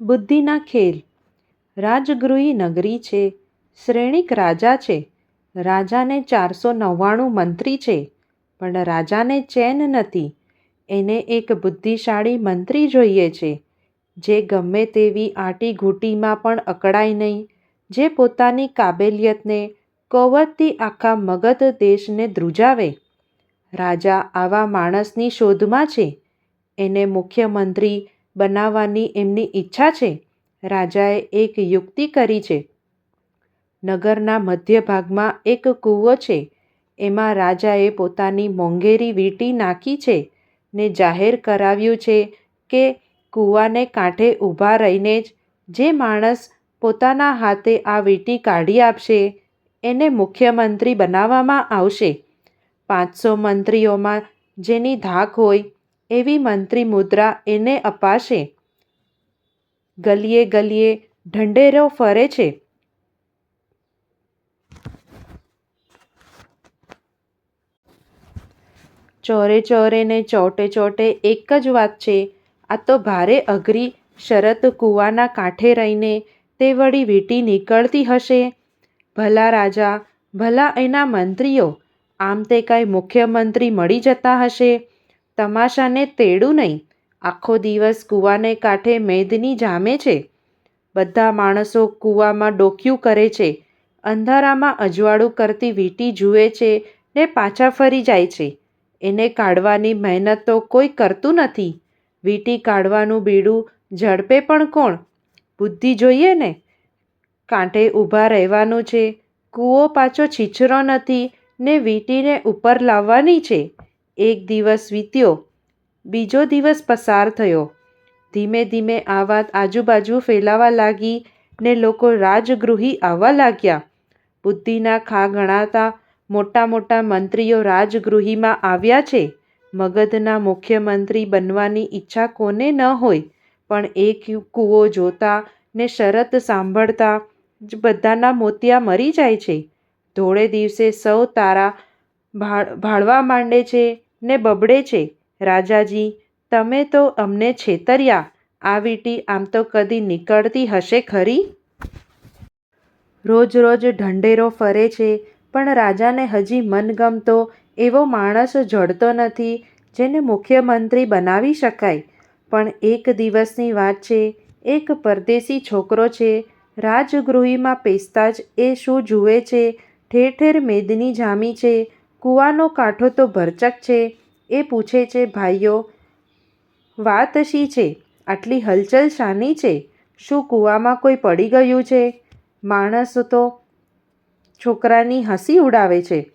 બુદ્ધિના ખેલ. રાજગૃહી નગરી છે. શ્રેણિક રાજા છે. રાજાને ચારસો નવ્વાણું મંત્રી છે. પણ રાજાને ચેન નથી. એને એક બુદ્ધિશાળી મંત્રી જોઈએ છે. જે ગમે તેવી આંટીઘૂંટીમાં પણ અકળાય નહીં. જે પોતાની કાબેલિયતને કૌવતથી આખા મગધ દેશને ધ્રુજાવે. રાજા આવા માણસની શોધમાં છે. એને મુખ્યમંત્રી બનાવવાની એમની ઈચ્છા છે. રાજાએ એક યુક્તિ કરી છે. નગરના મધ્ય ભાગમાં એક કૂવો છે. એમાં રાજાએ પોતાની મોંઘેરી વીંટી નાખી છે ને જાહેર કરાવ્યું છે કે કૂવાને કાંઠે ઊભા રહીને જ જે માણસ પોતાના હાથે આ વીંટી કાઢી આપશે, એને મુખ્યમંત્રી બનાવવામાં આવશે. પાંચસો મંત્રીઓમાં જેની ધાક હોય એવી મંત્રી મુદ્રા એને અપાશે. ગલીએ ગલીએ ઢંઢેરો ફરે છે. ચોરે ચોરે ને ચોટે ચોટે એક જ વાત છે. આ તો ભારે અઘરી શરત કૂવાના કાંઠે રહીને તે વળી વીંટી નીકળતી હશે. ભલા રાજા, ભલા એના મંત્રીઓ, આમ તે કાંઈ મુખ્યમંત્રી મળી જતા હશે? તમાશાને તેડું નહીં. આખો દિવસ કૂવાને કાંઠે મેદની જામે છે. બધા માણસો કૂવામાં ડોકિયું કરે છે. અંધારામાં અજવાળું કરતી વીંટી જુએ છે ને પાછા ફરી જાય છે. એને કાઢવાની મહેનત તો કોઈ કરતું નથી. વીંટી કાઢવાનું બીડું ઝડપે પણ કોણ? બુદ્ધિ જોઈએ ને? કાંઠે ઊભા રહેવાનું છે. કૂવો પાછો છીછરો નથી ને વીંટીને ઉપર લાવવાની છે. એક દિવસ વીત્યો, બીજો દિવસ પસાર થયો. ધીમે ધીમે આ વાત આજુબાજુ ફેલાવા લાગી ને લોકો રાજગૃહી આવવા લાગ્યા. બુદ્ધિના ખા ગણાતા મોટા મોટા મંત્રીઓ રાજગૃહીમાં આવ્યા છે. મગધના મુખ્યમંત્રી બનવાની ઈચ્છા કોને ન હોય, પણ એક કૂવો જોતા ને શરત સાંભળતા જ બધાના મોતિયા મરી જાય છે. ધોળે દિવસે સૌ તારા ભાળવા માંડે છે. ને બબડે છે. રાજાજી, તમે તો અમને છેતર્યા. આ વીંટી આમ તો કદી નીકળતી હશે ખરી? રોજ રોજ ઢંઢેરો ફરે છે, પણ રાજાને હજી મનગમતો એવો માણસ જડતો નથી જેને મુખ્યમંત્રી બનાવી શકાય. પણ એક દિવસની વાત છે, એક પરદેશી છોકરો છે, રાજગૃહીમાં પેસતા જ એ શું જુએ છે, ઠેર ઠેર મેદની જામી છે કૂવાનો કાંઠો તો ભરચક છે. એ પૂછે છે, ભાઈઓ, વાત શી છે? આટલી હલચલ શાની છે? શું કૂવામાં કોઈ પડી ગયું છે? માણસ તો છોકરાની હસી ઉડાવે છે.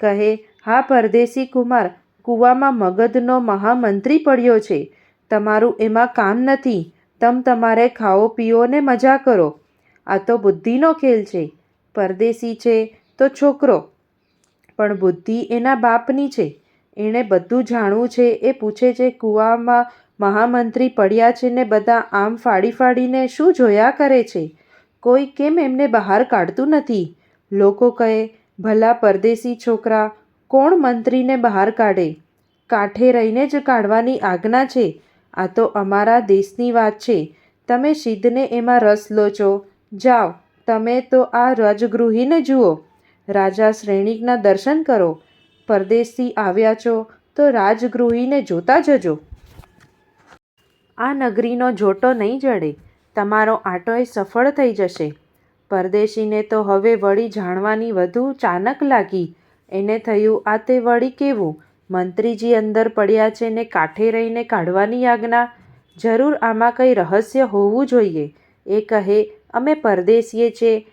કહે, હા, પરદેશી કુમાર, કૂવામાં મગધનો મહામંત્રી પડ્યો છે. તમારું એમાં કામ નથી. તમ તમારે ખાઓ, પીઓ ને મજા કરો. આ તો બુદ્ધિનો ખેલ છે. પરદેશી છે તો છોકરો પણ બુદ્ધિ એના બાપની છે. એણે બધું જાણવું છે. એ પૂછે છે, કૂવામાં મહામંત્રી પડ્યા છે ને બધા આમ ફાડી ફાડીને શું જોયા કરે છે? કોઈ કેમ એમને બહાર કાઢતું નથી? લોકો કહે, ભલા પરદેશી છોકરા, કોણ મંત્રીને બહાર કાઢે? કાંઠે રહીને જ કાઢવાની આજ્ઞા છે. આ તો અમારા દેશની વાત છે. તમે સિદ્ધને એમાં રસ લો છો જાઓ, તમે તો આ રજગૃહીને જુઓ. રાજા શ્રેણીકના દર્શન કરો. પરદેશથી આવ્યા છો તો રાજગૃહીને જોતા જજો. આ નગરીનો જોટો નહીં જડે. તમારો આટોય સફળ થઈ જશે. પરદેશીને તો હવે વળી જાણવાની વધુ ચાનક લાગી. એને થયું આ તે વળી કેવું? મંત્રીજી અંદર પડ્યા છે ને કાંઠે રહીને કાઢવાની આજ્ઞા જરૂર આમાં કંઈ રહસ્ય હોવું જોઈએ. એ કહે, અમે પરદેશીએ છે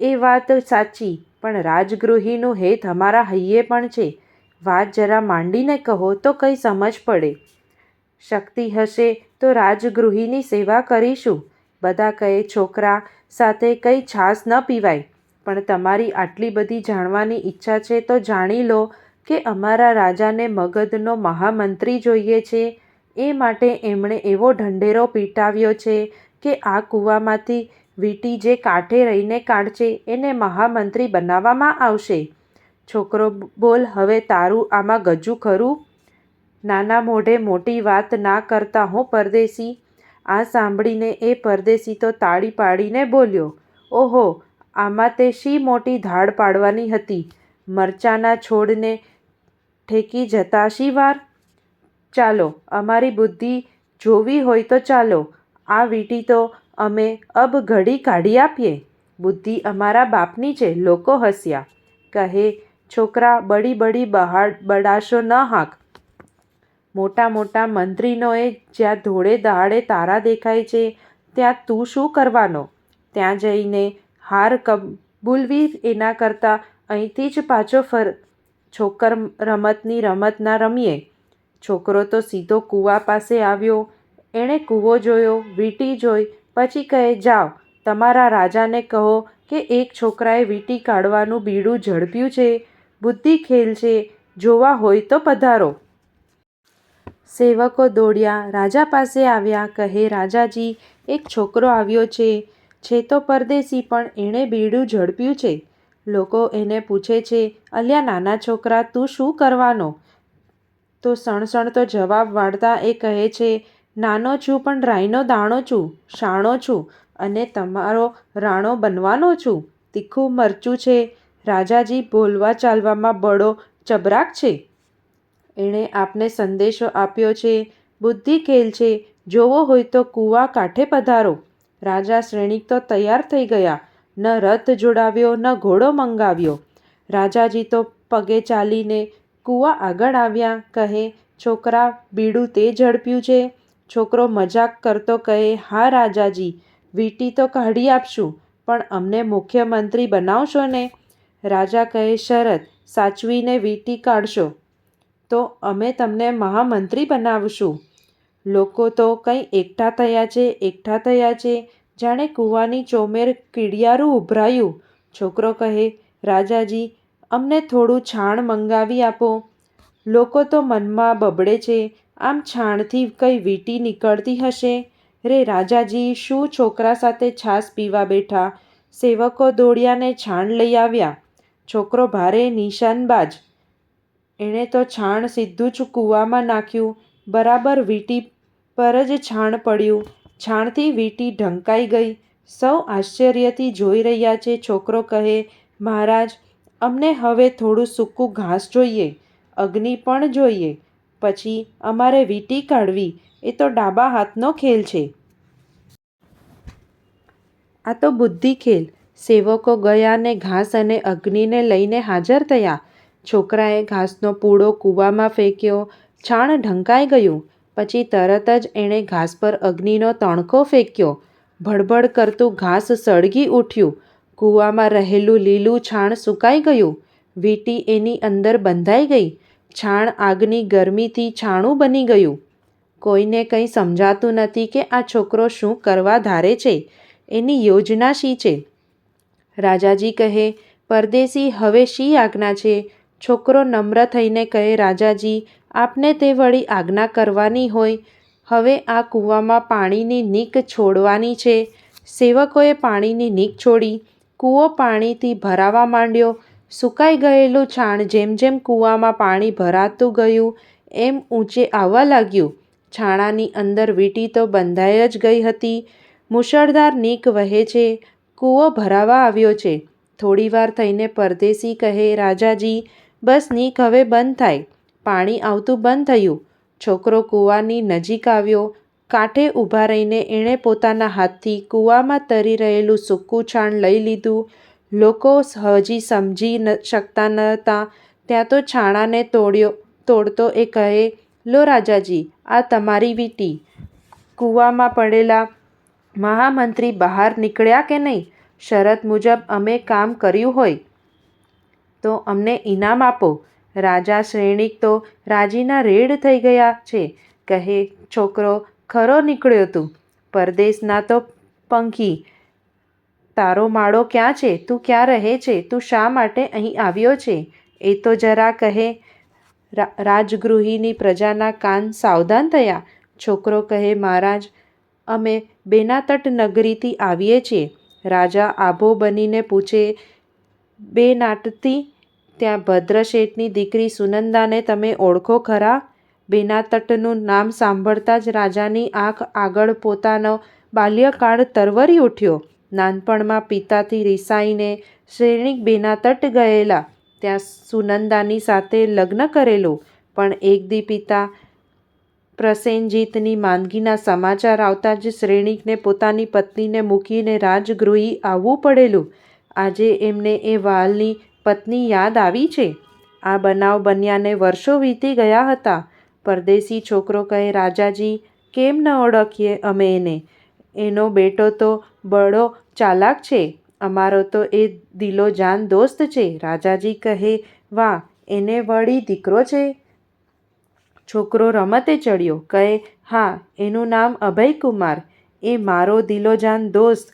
એ વાત સાચી. પણ રાજગૃહીનું હેત અમારા હૈયે પણ છે. વાત જરા માંડીને કહો તો કંઈ સમજ પડે. શક્તિ હશે તો રાજગૃહીની સેવા કરીશું. બધા કહે, છોકરા, સાથે કંઈ છાશ ન પીવાય. પણ તમારી આટલી બધી જાણવાની ઈચ્છા છે તો જાણી લો કે અમારા રાજાને મગધનો મહામંત્રી જોઈએ છે. એ માટે એમણે એવો ઢંઢેરો પીટાવ્યો છે કે આ કૂવામાંથી વીંટી જે કાંઠે રહીને કાઢશે, એને મહામંત્રી બનાવવામાં આવશે. છોકરો બોલ, હવે તારું આમાં ગજું ખરું? નાના મોઢે મોટી વાત ના કરતા હો પરદેશી. આ સાંભળીને એ પરદેશી તો તાળી પાડીને બોલ્યો, ઓહો, આમાં તે શી મોટી ધાડ પાડવાની હતી? મરચાંના છોડને ઠેકી જતા શી વાર? ચાલો, અમારી બુદ્ધિ જોવી હોય તો ચાલો. આ વીંટી તો અમે અબ ઘડી કાઢી આપીએ. બુદ્ધિ અમારા બાપની છે, લોકો હસ્યા. કહે, છોકરા, બડી બડી બહાડ, બડાશો ન હાંક. મોટા મોટા મંત્રીનોએ જ્યાં ધોળે દહાડે તારા દેખાય છે, ત્યાં તું શું કરવાનો? ત્યાં જઈને હાર કબૂલવી એના કરતાં અહીંથી જ પાછો ફર, છોકર રમતની રમત ના રમીએ. છોકરો તો સીધો કૂવા પાસે આવ્યો. એણે કૂવો જોયો, વીંટી જોઈ પછી કહે, જાઓ, તમારા રાજાને કહો કે એક છોકરાએ વીંટી કાઢવાનું બીડું ઝડપ્યું છે, બુદ્ધિ ખેલ છે, જોવા હોય તો પધારો. સેવકો દોડ્યા, રાજા પાસે આવ્યા, કહે, રાજાજી, એક છોકરો આવ્યો છે છે તો પરદેશી પણ એણે બીડું ઝડપ્યું છે. લોકો એને પૂછે છે, અલ્યા, નાના છોકરા, તું શું કરવાનો? તો સણસણતો જવાબ વાળતા એ કહે છે નાનો છું પણ રાઈનો દાણો છું, શાણો છું અને તમારો રાણો બનવાનો છું. તીખું મરચું છે. રાજાજી બોલવા ચાલવામાં બડો ચબરાક છે. એણે આપને સંદેશો આપ્યો છે. બુદ્ધિ ખેલ છે. જોવો હોય તો કૂવા કાંઠે પધારો. રાજા શ્રેણિક તો તૈયાર થઈ ગયા. ન રથ જોડાવ્યો, ન ઘોડો મંગાવ્યો. રાજાજી તો પગે ચાલીને કૂવા આગળ આવ્યા. કહે, છોકરા, બીડું તે ઝડપ્યું છે. છોકરો મજાક કરતો કહે, હા રાજાજી, વીંટી તો કાઢી આપશું, પણ અમને મુખ્યમંત્રી બનાવશો ને? રાજા કહે, શરત, સાચવીને વીંટી કાઢશો. તો અમે તમને મહામંત્રી બનાવશું. લોકો તો કંઈ એકઠા થયા છે, એકઠા થયા છે. જાણે કૂવાની ચોમેર કીડિયારું ઉભરાયું. છોકરો કહે, રાજાજી, અમને થોડું છાણ મંગાવી આપો. લોકો તો મનમાં બબડે છે આમ છાણથી કઈ વીંટી નીકળતી હશે? રે રાજાજી, શું છોકરા સાથે છાશ પીવા બેઠા? સેવકો દોડ્યાને છાણ લઈ આવ્યા. છોકરો ભારે નિશાનબાજ. એણે તો છાણ સીધું જ કૂવામાં નાખ્યું. બરાબર વીંટી પર જ છાણ પડ્યું. છાણથી વીંટી ઢંકાઈ ગઈ. સૌ આશ્ચર્યથી જોઈ રહ્યા છે. છોકરો કહે, મહારાજ, અમને હવે થોડું સૂકું ઘાસ જોઈએ. અગ્નિ પણ જોઈએ. પછી અમારે વીંટી કાઢવી, એ તો ડાબા હાથનો ખેલ છે. આ તો બુદ્ધિ ખેલ. સેવકો ગયા ને ઘાસ અને અગ્નિને લઈને હાજર થયા. છોકરાએ ઘાસનો પૂળો કૂવામાં ફેંક્યો, છાણ ઢંકાઈ ગયું. પછી તરત જ એણે ઘાસ પર અગ્નિનો તણકો ફેંક્યો. ભડભડ કરતું ઘાસ સળગી ઉઠ્યું. કૂવામાં રહેલું લીલું છાણ સુકાઈ ગયું. વીંટી એની અંદર બંધાઈ ગઈ. છાણ આગની ગરમીથી છાણું બની ગયું. કોઈને કંઈ સમજાતું નથી કે આ છોકરો શું કરવા ધારે છે. એની યોજના શી છે? રાજાજી કહે, પરદેશી હવે શી આજ્ઞા છે છોકરો નમ્ર થઈને કહે, રાજાજી, આપને તે વળી આજ્ઞા કરવાની હોય. હવે આ કૂવામાં પાણીની નીક છોડવાની છે. સેવકોએ પાણીની નીક છોડી, કૂવો પાણીથી ભરાવા માંડ્યો. સુકાઈ ગયેલું છાણ જેમ જેમ કૂવામાં પાણી ભરાતું ગયું, એમ ઊંચે આવવા લાગ્યું. છાણાની અંદર વીંટી તો બંધાઈ જ ગઈ હતી. મુશળધાર નીક વહે છે. કૂવો ભરાવા આવ્યો છે. થોડીવાર થઈને પરદેશી કહે, રાજાજી, બસ નીક હવે બંધ થાય. પાણી આવતું બંધ થયું. છોકરો કૂવાની નજીક આવ્યો. કાંઠે ઊભા રહીને એણે પોતાના હાથથી કૂવામાં તરી રહેલું સૂકું છાણ લઈ લીધું. લોકો હજી સમજી ન શકતા નહોતા ત્યાં તો છાણાને તોડ્યો, તોડતો એ કહે, લો રાજાજી, આ તમારી વીંટી. કૂવામાં પડેલા મહામંત્રી બહાર નીકળ્યા કે નહીં? શરત મુજબ અમે કામ કર્યું હોય તો અમને ઇનામ આપો. રાજા શ્રેણીક તો રાજીના રેડ થઈ ગયા છે. કહે, છોકરો, ખરો નીકળ્યો તું. પરદેશના તો પંખી. તારો માળો ક્યાં છે? તું ક્યાં રહે છે? તું શા માટે અહીં આવ્યો છે? એ તો જરા કહે રાજગૃહિની પ્રજાના કાન સાવધાન થયા. છોકરો કહે, મહારાજ, અમે બેનાતટ નગરીથી આવીએ છીએ. રાજા આભો બનીને પૂછે, બેનાટથી ત્યાં ભદ્રશેઠની દીકરી સુનંદાને તમે ઓળખો ખરા? બેનાતટનું નામ સાંભળતા જ રાજાની આંખ આગળ પોતાનો બાલ્યકાળ તરવરી ઉઠ્યો. નાનપણમાં પિતાથી રિસાઈને શ્રેણીક બેનાતટ ગયેલા. ત્યાં સુનંદાની સાથે લગ્ન કરેલું. પણ એક દી પિતા પ્રસેનજીતની માંદગીના સમાચાર આવતા જ શ્રેણીકને પોતાની પત્નીને મૂકીને રાજગૃહી આવવું પડેલું. આજે એમને એ વાલની પત્ની યાદ આવી છે. આ બનાવ બન્યાને વર્ષો વીતી ગયા હતા. પરદેશી છોકરો કહે, રાજાજી, કેમ ન ઓળખીએ અમે એને? એનો બેટો તો બડો ચાલાક છે. અમારો તો એ દિલોજાન દોસ્ત છે. રાજાજી કહે, વાહ, એને વળી દીકરો છે? છોકરો રમતે ચડ્યો. કહે, હા, એનું નામ અભયકુમાર. એ મારો દિલોજાન દોસ્ત.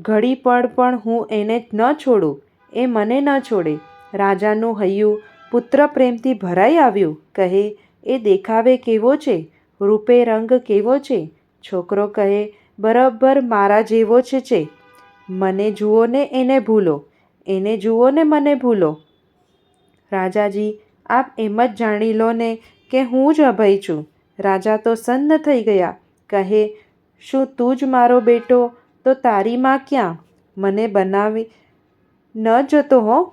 ઘડી ઘડીપળ પણ હું એને ન છોડું. એ મને ન છોડે. રાજાનું હૈયું પુત્રપ્રેમથી ભરાઈ આવ્યું. કહે, એ દેખાવે કેવો છે? રૂપે રંગ કેવો છે? છોકરો કહે બરાબર મારા જેવો જ છે. મને જુઓ ને એને ભૂલો. એને જુઓ ને મને ભૂલો. રાજાજી, આપ એમ જ જાણી લો ને કે હું જ અભય છું. રાજા તો સન્ન થઈ ગયા. કહે, શું તું જ મારો બેટો તો તારી માં ક્યાં? મને બનાવી ન જતો હો!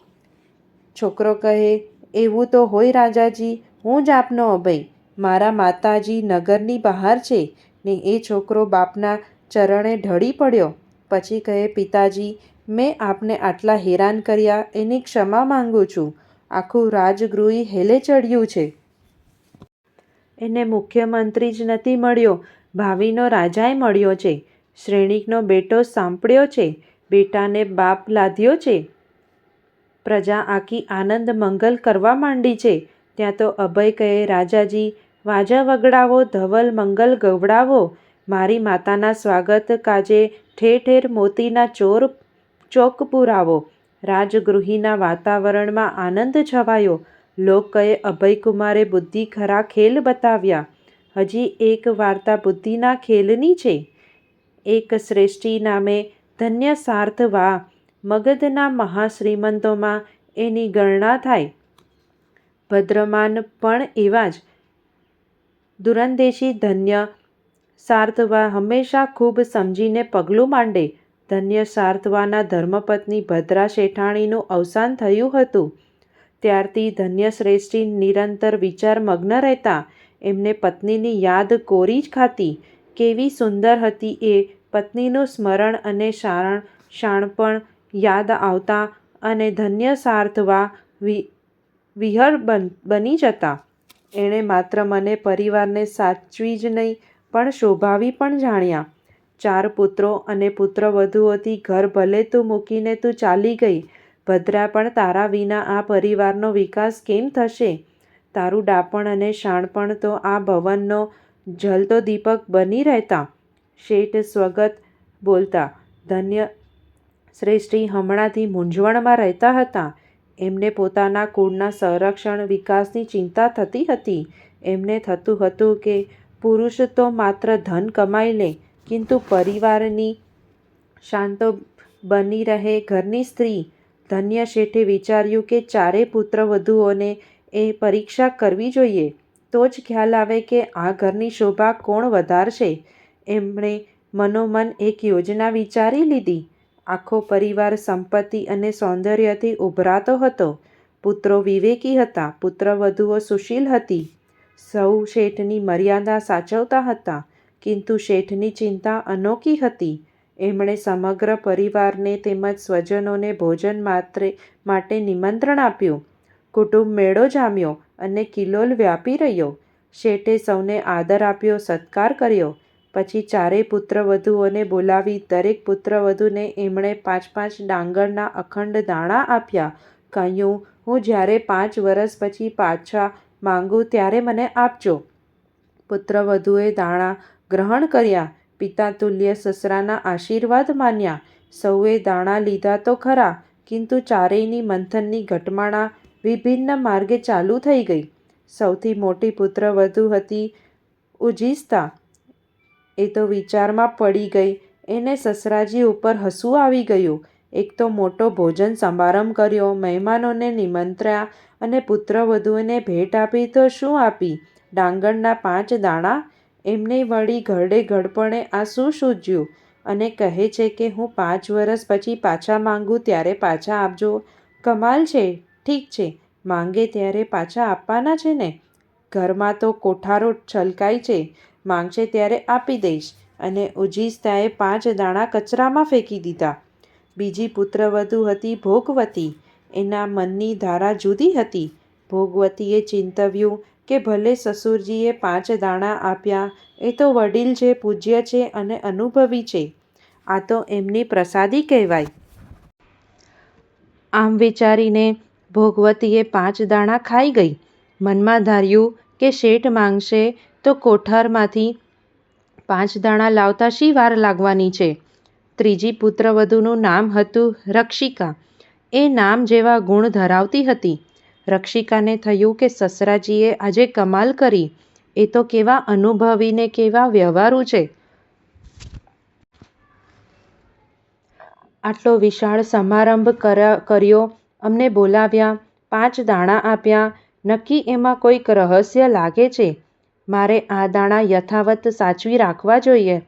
છોકરો કહે, એવું તો હોય રાજાજી, હું જ આપનો અભય. મારા માતાજી નગરની બહાર છે ને એ છોકરો બાપના ચરણે ઢળી પડ્યો. પછી કહે, પિતાજી, મેં આપને આટલા હેરાન કર્યા એની ક્ષમા માંગુ છું. આખું રાજગૃહી હેલે ચડ્યું છે. એને મુખ્યમંત્રી જ નથી મળ્યો ભાવિનો રાજાએ મળ્યો છે. શ્રેણીકનો બેટો સાંપડ્યો છે. બેટાને બાપ લાદ્યો છે. પ્રજા આખી આનંદ મંગલ કરવા માંડી છે. ત્યાં તો અભય કહે, રાજાજી, વાજા વગડાવો, ધવલ મંગલ ગવડાવો. મારી માતાના સ્વાગત કાજે ઠેર ઠેર મોતીના ચોર ચોક પુરાવો. રાજગૃહિના વાતાવરણમાં આનંદ છવાયો. લોકએ અભયકુમારે બુદ્ધિ ખરા ખેલ બતાવ્યા. હજી એક વાર્તા બુદ્ધિના ખેલની છે. એક શ્રેષ્ઠી નામે ધન્ય સાર્થવા મગધના મહાશ્રીમંતોમાં એની ગણના થાય. ભદ્રમાન પણ એવા જ. દુરંદેશી ધન્ય સાર્થવા હંમેશા ખૂબ સમજીને પગલું માંડે. ધન્ય સાર્થવાના ધર્મપત્ની ભદ્રા શેઠાણીનું અવસાન થયું હતું. ત્યારથી ધન્ય શ્રેષ્ઠી નિરંતર વિચારમગ્ન રહેતા. એમને પત્નીની યાદ કોરી જ ખાતી. કેવી સુંદર હતી એ! પત્નીનું સ્મરણ અને શારણ, શાણપણ યાદ આવતા અને ધન્ય સાર્થવા વિહ્વળ બની જતા. એણે માત્ર મને પરિવારને સાચવી જ નહીં પણ શોભાવી પણ જાણ્યા. ચાર પુત્રો અને પુત્રવધૂઓથી ઘર ભલે તું મૂકીને તું ચાલી ગઈ, ભદ્રા પણ તારા વિના આ પરિવારનો વિકાસ કેમ થશે? તારું ડાપણ અને શાણપણ તો આ ભવનનો જલતો દીપક બની રહેતા શેઠ સ્વગત બોલતા. ધન્ય શ્રેષ્ઠી હમણાંથી મૂંઝવણમાં રહેતા હતા. એમને પોતાના કુળના સંરક્ષણ વિકાસની ચિંતા થતી હતી. એમને થતું હતું કે પુરુષ તો માત્ર ધન કમાઈ લે, કિંતુ પરિવારની શાંતો બની રહે ઘરની સ્ત્રી. ધન્ય શેઠે વિચાર્યું કે ચારે પુત્ર વધુઓને એ પરીક્ષા કરવી જોઈએ. તો જ ખ્યાલ આવે કે આ ઘરની શોભા કોણ વધારશે. એમણે મનોમન એક યોજના વિચારી લીધી. આખો પરિવાર સંપત્તિ અને સૌંદર્યથી ઉભરાતો હતો. પુત્રો વિવેકી હતા. પુત્રવધૂઓ સુશીલ હતી. સૌ શેઠની મર્યાદા સાચવતા હતા. કિંતુ શેઠની ચિંતા અનોખી હતી. એમણે સમગ્ર પરિવારને તેમજ સ્વજનોને ભોજન માટે નિમંત્રણ આપ્યું. કુટુંબ મેળો જામ્યો અને કિલોલ વ્યાપી રહ્યો. શેઠે સૌને આદર આપ્યો, સત્કાર કર્યો. પછી ચારેય પુત્રવધૂઓને બોલાવી દરેક પુત્રવધૂને એમણે પાંચ પાંચ ડાંગરના અખંડ દાણા આપ્યા. કહ્યું, હું જ્યારે પાંચ વરસ પછી પાછા માંગું ત્યારે મને આપજો. પુત્રવધુએ દાણા ગ્રહણ કર્યા. પિતા તુલ્ય સસરાના આશીર્વાદ માન્યા. સૌએ દાણા લીધા તો ખરા, કિંતુ ચારેયની મંથનની ઘટમાળા વિભિન્ન માર્ગે ચાલુ થઈ ગઈ. સૌથી મોટી પુત્રવધુ હતી ઉજીસ્તા એ તો વિચારમાં પડી ગઈ. એને સસરાજી ઉપર હસવું આવી ગયું. એક તો મોટો ભોજન સમારંભ કર્યો. મહેમાનોને નિમંત્ર્યા અને પુત્રવધૂને ભેટ આપી તો શું આપી? ડાંગરના પાંચ દાણા? એમને વળી ઘરડે ઘડપણે આ શું સૂજ્યું? અને કહે છે કે હું પાંચ વર્ષ પછી પાછા માંગું ત્યારે પાછા આપજો. કમાલ છે, ઠીક છે, માંગે ત્યારે પાછા આપવાના છે ને? ઘરમાં તો કોઠારો છલકાય છે, માંગશે ત્યારે આપી દઈશ. અને ઉજીસ્તાએ પાંચ દાણા કચરામાં ફેંકી દીધા. બીજી પુત્રવધુ હતી ભોગવતી. એના મનની ધારા જુદી હતી. ભોગવતીએ ચિંતવ્યું કે ભલે સસુરજીએ પાંચ દાણા આપ્યા, એ તો વડીલ જે પૂજ્ય છે અને અનુભવી છે. આ તો એમની પ્રસાદી કહેવાય. આમ વિચારીને ભોગવતીએ પાંચ દાણા ખાઈ ગઈ. મનમાં ધાર્યું કે શેઠ માંગશે તો કોઠારમાંથી પાંચ દાણા લાવતા શી વાર લાગવાની છે? ત્રીજી પુત્રવધુનું નામ હતું રક્ષિકા. એ નામ જેવા ગુણ ધરાવતી હતી. રક્ષિકાને થયું કે સસરાજીએ આજે કમાલ કરી. એ તો કેવા અનુભવી ને કેવા વ્યવહારુ છે. આટલો વિશાળ સમારંભ કર્યો, અમને બોલાવ્યા, પાંચ દાણા આપ્યા, નક્કી એમાં કોઈક રહસ્ય લાગે છે. મારે આ દાણા યથાવત સાચવી રાખવા જોઈએ.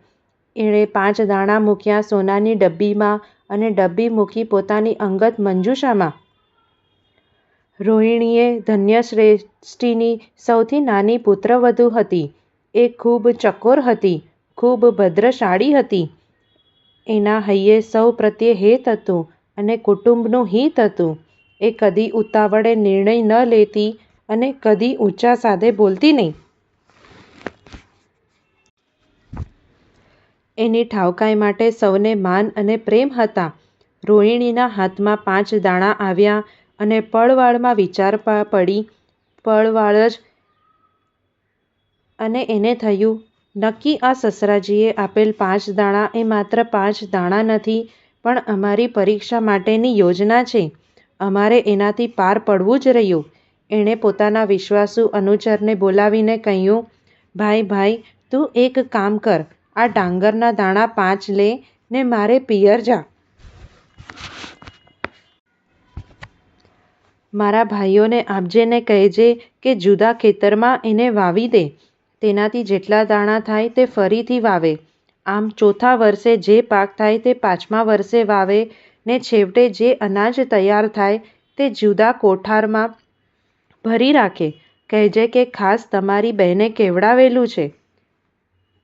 એણે પાંચ દાણા મૂક્યા સોનાની ડબ્બીમાં અને ડબ્બી મૂકી પોતાની અંગત મંજુષામાં. રોહિણીએ ધન્યશ્રેષ્ઠીની સૌથી નાની પુત્રવધુ હતી. એ ખૂબ ચકોર હતી, ખૂબ ભદ્રશાળી હતી. એના હૈયે સૌ પ્રત્યે હેત હતું અને કુટુંબનું હિત હતું. એ કદી ઉતાવળે નિર્ણય ન લેતી અને કદી ઊંચા સાદે બોલતી નહીં. એની ઠાવકાઈ માટે સૌને માન અને પ્રેમ હતા. રોહિણીના હાથમાં પાંચ દાણા આવ્યા અને પળવાળમાં વિચાર પડી. પળવાળ જ અને એને થયું, નક્કી આ સસરાજીએ આપેલ પાંચ દાણા એ માત્ર પાંચ દાણા નથી, પણ અમારી પરીક્ષા માટેની યોજના છે. અમારે એનાથી પાર પડવું જ રહ્યું. એણે પોતાના વિશ્વાસુ અનુચરને બોલાવીને કહ્યું, ભાઈ ભાઈ, તું એક કામ કર. આ ડાંગરના દાણા પાંચ લે ને મારે પિયર જા. મારા ભાઈઓને આપજે ને કહેજે કે જુદા ખેતરમાં એને વાવી દે. તેનાથી જેટલા દાણા થાય તે ફરીથી વાવે. આમ ચોથા વર્ષે જે પાક થાય તે પાંચમા વર્ષે વાવે ને છેવટે જે અનાજ તૈયાર થાય તે જુદા કોઠારમાં ભરી રાખે. કહેજે કે ખાસ તમારી બહેને કેવડાવેલું છે.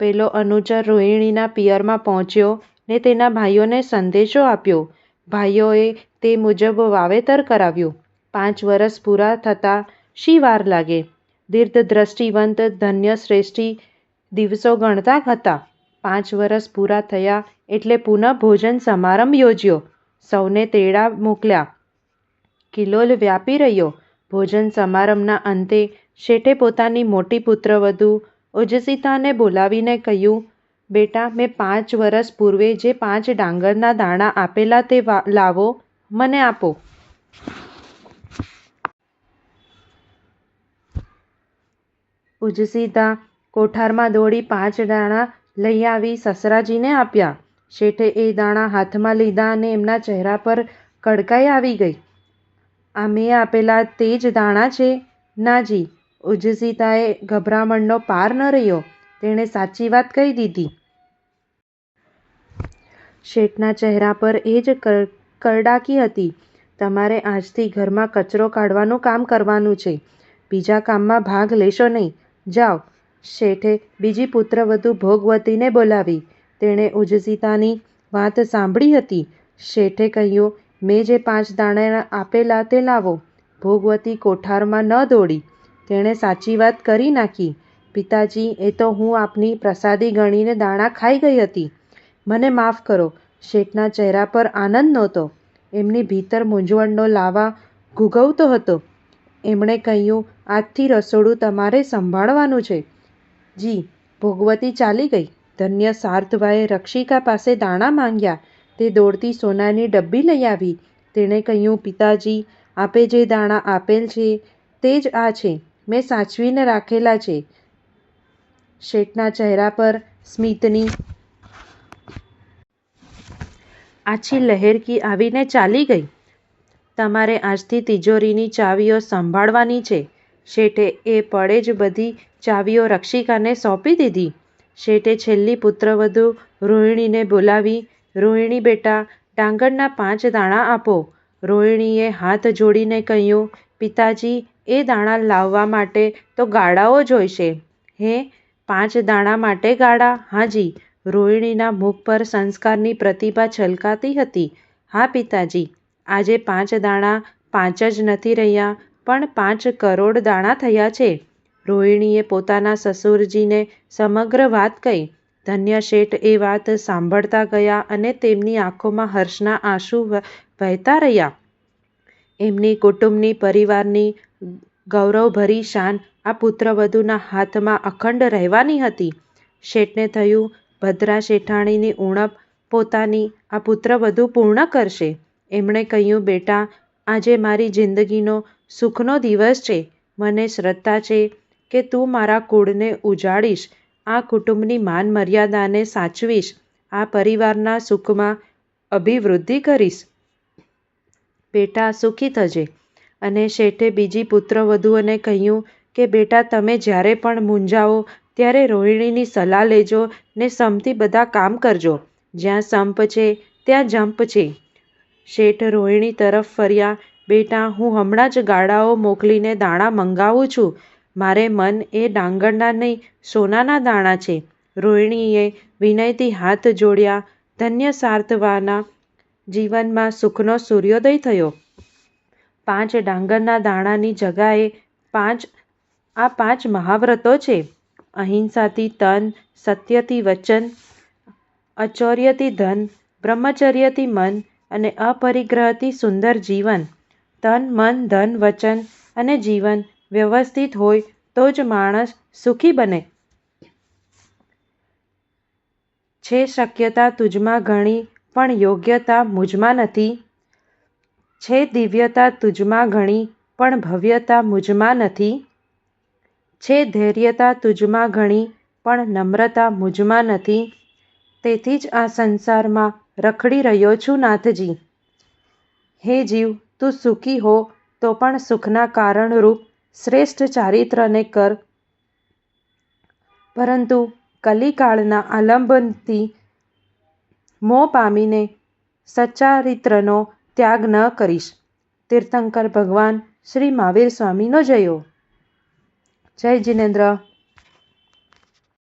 પેલો અનુચર રોહિણીના પિયરમાં પહોંચ્યો ને તેના ભાઈઓને સંદેશો આપ્યો. ભાઈઓએ તે મુજબ વાવેતર કરાવ્યું. પાંચ વર્ષ પૂરા થતાં શી વાર લાગે? દીર્ઘદ્રષ્ટિવંત ધન્યશ્રેષ્ઠી દિવસો ગણતા હતા. પાંચ વર્ષ પૂરા થયા એટલે પુનઃ ભોજન સમારંભ યોજ્યો. સૌને તેડા મોકલ્યા. કિલોલ વ્યાપી રહ્યો. ભોજન સમારંભના અંતે શેઠે પોતાની મોટી પુત્રવધુ ઉજ્જસિતાને બોલાવીને કહ્યું, બેટા, મેં પાંચ વર્ષ પૂર્વે જે પાંચ ડાંગરના દાણા આપેલા તે લાવો, મને આપો. ઉજસીતા કોઠારમાં દોડી પાંચ દાણા લઈ આવી સસરાજીને આપ્યા. શેઠે એ દાણા હાથમાં લીધા અને એમના ચહેરા પર કડકાઈ આવી ગઈ. આ મેં આપેલા તે જ દાણા છે, નાજી ઉજ્જસિતાએ ગભરામણનો પાર ન રહ્યો, તેણે સાચી વાત કહી દીધી. શેઠના ચહેરા પર એ જ કરડાકી હતી. તમારે આજથી ઘરમાં કચરો કાઢવાનું કામ કરવાનું છે. બીજા કામમાં ભાગ લેશો નહીં. જાઓ. શેઠે બીજી પુત્રવધુ ભોગવતીને બોલાવી. તેણે ઉજ્જસિતાની વાત સાંભળી હતી. શેઠે કહ્યું, મેં જે પાંચ દાણા આપેલા તે લાવો. ભોગવતી કોઠારમાં ન દોડી. તેણે સાચી વાત કરી નાખી. પિતાજી, એ તો હું આપની પ્રસાદી ગણીને દાણા ખાઈ ગઈ હતી. મને માફ કરો, શેઠના ચહેરા પર આનંદ નહોતો. એમની ભીતર મૂંઝવણનો લાવા ઘૂઘવતો હતો. એમણે કહ્યું, આજથી રસોડું તમારે સંભાળવાનું છે. જી, ભોગવતી ચાલી ગઈ. ધન્ય સાર્થભાઈએ રક્ષિકા પાસે દાણા માંગ્યા. તે દોડતી સોનાની ડબ્બી લઈ આવી. તેણે કહ્યું, પિતાજી, આપે જે દાણા આપેલ છે, તે જ આ છે. મેં સાચવીને રાખેલા છે શેઠના ચહેરા પર સ્મિતની આછી લહેરકી આવીને ચાલી ગઈ તમારે આજથી તિજોરીની ચાવીઓ સંભાળવાની છે શેઠે એ પડે જ બધી ચાવીઓ રક્ષિકાને સોંપી દીધી. શેઠે છેલ્લી પુત્રવધુ રોહિણીને બોલાવી, "રોહિણી બેટા, ડાંગરના પાંચ દાણા આપો." રોહિણીએ હાથ જોડીને કહ્યું, "પિતાજી, એ દાણા લાવવા માટે તો ગાડાઓ જોઈશે." "હે, પાંચ દાણા માટે ગાડા?" "હાજી." રોહિણીના મુખ પર સંસ્કારની પ્રતિભા છલકાતી હતી. "હા પિતાજી, આજે પાંચ દાણા પાંચ જ નથી રહ્યા, પણ પાંચ કરોડ દાણા થયા છે." રોહિણીએ પોતાના સસુરજીને સમગ્ર વાત કહી. ધન્ય શેઠ એ વાત સાંભળતા ગયા અને તેમની આંખોમાં હર્ષના આંસુ વહેતા રહ્યા. એમની કુટુંબની, પરિવારની ગૌરવભરી શાન આ પુત્રવધૂના હાથમાં અખંડ રહેવાની હતી. શેઠને થયું, ભદ્રા શેઠાણીની ઉણપ પોતાની આ પુત્રવધૂ પૂર્ણ કરશે. એમણે કહ્યું, "બેટા, આજે મારી જિંદગીનો સુખનો દિવસ છે. મને શ્રદ્ધા છે કે તું મારા કુળને ઉજાડીશ, આ કુટુંબની માન-મર્યાદાને સાચવીશ, આ પરિવારના સુખમાં અભિવૃદ્ધિ કરીશ. બેટા, સુખી થજે." અને શેઠે બીજી પુત્રવધૂઓને કહ્યું કે, "બેટા, તમે જ્યારે પણ મૂંઝાઓ ત્યારે રોહિણીની સલાહ લેજો ને સમથી બધા કામ કરજો. જ્યાં સંપ છે ત્યાં જંપ છે." શેઠ રોહિણી તરફ ફર્યા, "બેટા, હું હમણાં જ ગાડાઓ મોકલીને દાણા મંગાવું છું. મારે મન એ ડાંગરના નહીં, સોનાના દાણા છે." રોહિણીએ વિનયથી હાથ જોડ્યા. ધન્ય સાર્થવાના જીવનમાં સુખનો સૂર્યોદય થયો. પાંચ ડાંગરના દાણાની જગાએ પાંચ આ પાંચ મહાવ્રતો છે. અહિંસાથી તન, સત્યથી વચન, અચૌર્યથી ધન, બ્રહ્મચર્યથી મન અને અપરિગ્રહથી સુંદર જીવન. તન, મન, ધન, વચન અને જીવન વ્યવસ્થિત હોય તો જ માણસ સુખી બને. છે શક્યતા તુજમાં ઘણી પણ યોગ્યતા મુજમાં નથી. છે દિવ્યતા તુજમાં ઘણી પણ ભવ્યતા મુજમાં નથી. છે ધૈર્યતા તુજમાં ઘણી પણ નમ્રતા મુજમાં નથી. તેથી જ આ સંસારમાં રખડી રહ્યો છું નાથજી. હે જીવ, તું સુખી હો તો પણ સુખના કારણરૂપ શ્રેષ્ઠ ચારિત્રને કર. પરંતુ કલિકાળના આલંબનથી મોહ પામીને સચ્ચારિત્ર્યનો ત્યાગ ન કરીશ. તીર્થંકર ભગવાન શ્રી મહાવીર સ્વામીનો જયો જય જિનેન્દ્ર